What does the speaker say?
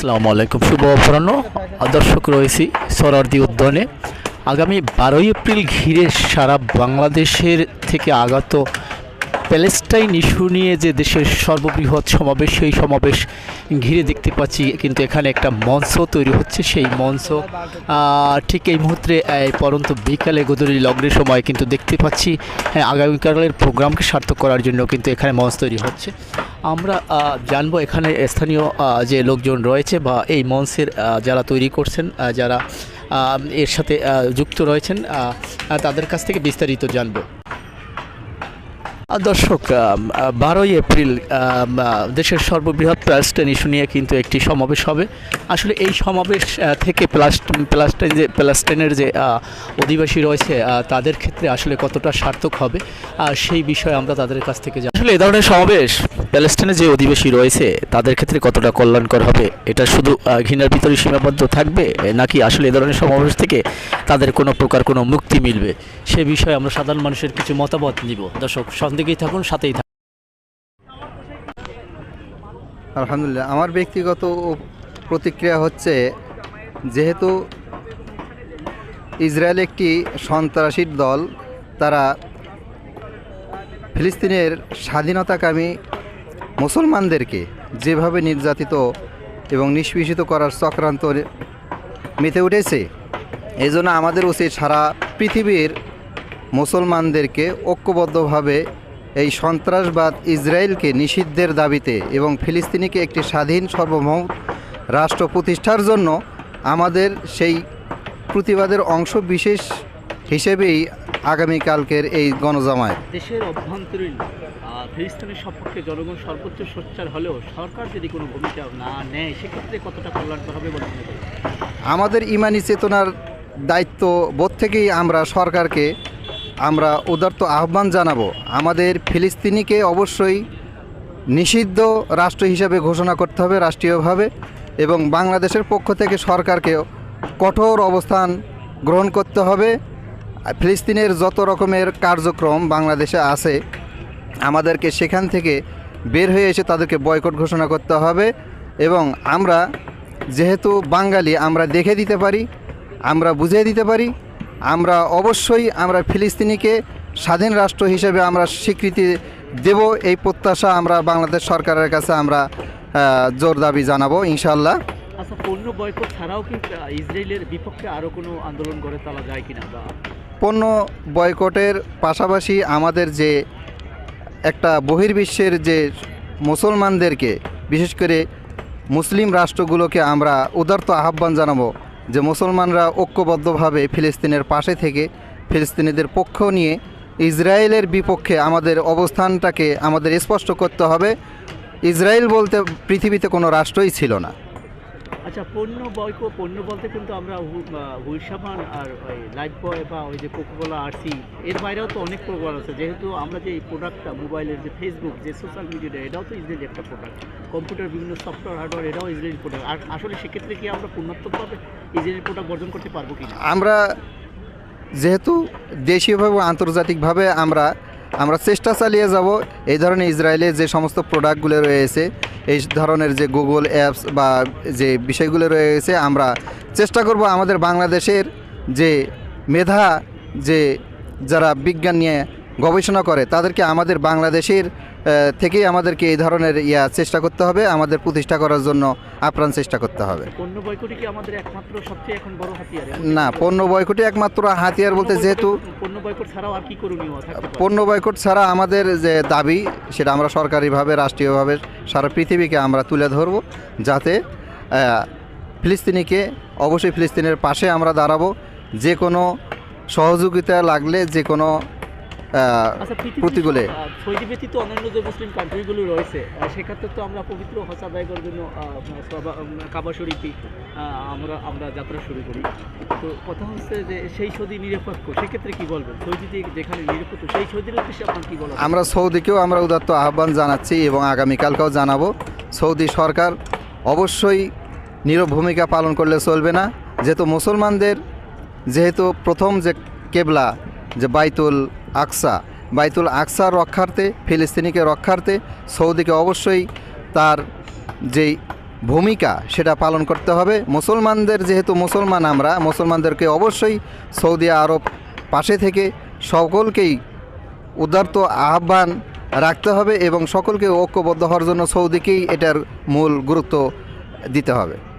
আসসালামু আলাইকুম। শুভ অপরাহ্ন। দর্শক রয়েছি সরারদি উদ্যানে। আগামী বারোই এপ্রিল ঘিরে সারা বাংলাদেশের থেকে আগত প্যালেস্টাইন ইস্যু নিয়ে যে দেশের সর্ববৃহৎ সমাবেশ সেই সমাবেশ ঘিরে দেখতে পাচ্ছি। কিন্তু এখানে একটা মঞ্চ তৈরি হচ্ছে। সেই মঞ্চ ঠিক এই মুহূর্তে পরন্ত বিকালে গদরি লগ্নের সময় কিন্তু দেখতে পাচ্ছি। হ্যাঁ, আগামীকালের প্রোগ্রামকে সার্থক করার জন্য কিন্তু এখানে মঞ্চ তৈরি হচ্ছে। আমরা জানব এখানে স্থানীয় যে লোকজন রয়েছে বা এই মঞ্চের যারা তৈরি করছেন যারা এর সাথে যুক্ত রয়েছেন তাদের কাছ থেকে বিস্তারিত জানব। দর্শক বারোই এপ্রিল দেশের সর্ববৃহৎ প্লাস্টেন ইস্যু নিয়ে কিন্তু একটি সমাবেশ হবে। আসলে এই সমাবেশ থেকে প্লাস্ট, প্লাস্টেন যে, প্লাস্টেনের যে অধিবাসী রয়েছে তাদের ক্ষেত্রে আসলে কতটা সার্থক হবে সেই বিষয়ে আমরা তাদের কাছ থেকে জানি আসলে এ ধরনের সমাবেশ প্যালেস্টাইনে যে অধিবাসী রয়েছে, তাদের ক্ষেত্রে কতটা কল্যাণকর হবে, এটা শুধু ঘৃণার ভিতরে সীমাবদ্ধ থাকবে, নাকি আসলে এ ধরনের সমাবেশ থেকে তাদের কোনো প্রকার কোনো মুক্তি মিলবে, সে বিষয়ে আমরা সাধারণ মানুষের কিছু মতামত নিব। দর্শক সন্দিকেই থাকুন, সাথেই থাকুন। আলহামদুলিল্লাহ, আমার ব্যক্তিগত প্রতিক্রিয়া হচ্ছে যেহেতু ইসরায়েল একটি সন্ত্রাসীর দল, তারা ফিলিস্তিনের স্বাধীনতাকামী মুসলমানদেরকে যেভাবে নির্যাতিত এবং নিষ্পেষিত করার চক্রান্ত মেতে উঠেছে এই জন্য আমাদের উচিত সারা পৃথিবীর মুসলমানদেরকে ঐক্যবদ্ধভাবে এই সন্ত্রাসবাদ ইসরায়েলকে নিষিদ্ধের দাবিতে এবং ফিলিস্তিনিকে একটি স্বাধীন সার্বভৌম রাষ্ট্র প্রতিষ্ঠার জন্য আমাদের সেই প্রতিবাদের অংশ বিশেষ হিসেবেই আগামীকালকের এই গণজামায়াত। দেশের অভ্যন্তরীণ ফিলিস্তিনের সপক্ষে জনগণ সর্বোচ্চ সোচ্চার হলেও সরকার যদি কোনো ভূমিকা না নেয় সেক্ষেত্রে কতটা কল্যাণকর হবে বলে মনে করেন? আমাদের ইমানি চেতনার দায়িত্ব বোধ থেকেই আমরা সরকারকে আমরা উদার্ত আহ্বান জানাব, আমাদের ফিলিস্তিনিকে অবশ্যই নিষিদ্ধ রাষ্ট্র হিসাবে ঘোষণা করতে হবে রাষ্ট্রীয়ভাবে এবং বাংলাদেশের পক্ষ থেকে সরকারকে কঠোর অবস্থান গ্রহণ করতে হবে। ফিলিস্তিনের যত রকমের কার্যক্রম বাংলাদেশে আছে, আমাদেরকে সেখান থেকে বের হয়ে এসে তাদেরকে বয়কট ঘোষণা করতে হবে এবং আমরা যেহেতু বাঙালি, আমরা দেখে দিতে পারি, আমরা বুঝিয়ে দিতে পারি। আমরা অবশ্যই আমরা ফিলিস্তিনিকে স্বাধীন রাষ্ট্র হিসেবে আমরা স্বীকৃতি দেব এই প্রত্যাশা আমরা বাংলাদেশ সরকারের কাছে আমরা জোর দাবি জানাব ইনশাল্লাহ আচ্ছা পণ্য বয়কট ছাড়াও কি ইসরায়েলের বিপক্ষে আরও কোনো আন্দোলন গড়ে তোলা যায় কিনা বা পণ্য বয়কটের পাশাপাশি আমাদের যে একটা বহির্বিশ্বের যে মুসলমানদেরকে বিশেষ করে মুসলিম রাষ্ট্রগুলোকে আমরা উদার্ত আহ্বান জানাব। যে মুসলমানরা ঐক্যবদ্ধভাবে ফিলিস্তিনের পাশে থেকে ফিলিস্তিনিদের পক্ষ নিয়ে ইসরায়েলের বিপক্ষে আমাদের অবস্থানটাকে আমাদের স্পষ্ট করতে হবে। ইসরায়েল বলতে পৃথিবীতে কোনো রাষ্ট্রই ছিল না। আচ্ছা পণ্য বয়ক পণ্য বলতে কিন্তু আমরা হুইসাবান আর ওই লাইফ বয় বা ওই যে কোকোকোলা, আরসি, এর বাইরেও তো অনেক প্রোগ্রাম আছে। যেহেতু আমরা যে এই প্রোডাক্টটা মোবাইলের যে ফেসবুক যে সোশ্যাল মিডিয়াটা এটাও তো ইসরায়েলি একটা প্রোডাক্ট কম্পিউটার বিভিন্ন সফটওয়্যার হার্ডওয়্যার এটাও ইসরায়েলি প্রোডাক্ট আর আসলে সেক্ষেত্রে কি আমরা পূর্ণাত্মকভাবে ইসরায়েলি প্রোডাক্ট বর্জন করতে পারব কি আমরা যেহেতু দেশীয়ভাবে আন্তর্জাতিকভাবে আমরা আমরা চেষ্টা চালিয়ে যাব এই ধরনের ইসরায়েলে যে সমস্ত প্রোডাক্টগুলো রয়েছে, এই ধরনের যে গুগল অ্যাপস বা যে বিষয়গুলো রয়েছে, আমরা চেষ্টা করব আমাদের বাংলাদেশের যে মেধা, যে যারা বিজ্ঞান নিয়ে গবেষণা করে, তাদেরকে আমাদের বাংলাদেশের থেকেই আমাদেরকে এই ধরনের ইয়া চেষ্টা করতে হবে আমাদের প্রতিষ্ঠা করার জন্য আপ্রাণ চেষ্টা করতে হবে। পণ্য বয়কটই কি আমাদের একমাত্র সবচেয়ে এখন বড় হাতিয়ার? না পণ্য বয়কটে একমাত্র হাতিয়ার বলতে যেহেতু? পণ্য বয়কট ছাড়া আমাদের যে দাবি সেটা আমরা সরকারিভাবে রাষ্ট্রীয়ভাবে সারা পৃথিবীকে আমরা তুলে ধরব যাতে ফিলিস্তিনিকে অবশ্যই ফিলিস্তিনের পাশে আমরা দাঁড়াবো। যে কোনো সহযোগিতা লাগলে যে কোনো সব, আহ, সৌদি ব্যতীত অন্যান্য যে মুসলিম কান্ট্রিগুলো রয়েছে সেক্ষেত্রে তো আমরা পবিত্র হজ আদায় করার জন্য কাবা শরীফে আহ, আমরা আমরা যাত্রা শুরু করি। তো কথা হচ্ছে যে সেই সৌদি নিরপেক্ষ সেক্ষেত্রে কি বলবেন? সৌদিতে যেখানে নিরপেক্ষ সেই সৌদির উদ্দেশ্যে আপনার কি বলা আমরা সৌদিকেও আমরা উদাত্ত আহ্বান জানাচ্ছি এবং আগামীকালকেও জানাব। সৌদি সরকার অবশ্যই নীরব ভূমিকা পালন করলে চলবে না। যেহেতু মুসলমানদের যেহেতু প্রথম যে কেবলা যে বাইতুল আকসা, বাইতুল আকসার রক্ষার্থে, ফিলিস্তিনিকে রক্ষার্থে সৌদিকে অবশ্যই তার যেই ভূমিকা সেটা পালন করতে হবে। মুসলমানদের যেহেতু মুসলমান আমরা, মুসলমানদেরকে অবশ্যই সৌদি আরব পাশে থেকে সকলকেই উদার্ত আহ্বান রাখতে হবে এবং সকলকে ঐক্যবদ্ধ হওয়ার জন্য সৌদিকেই এটার মূল গুরুত্ব দিতে হবে।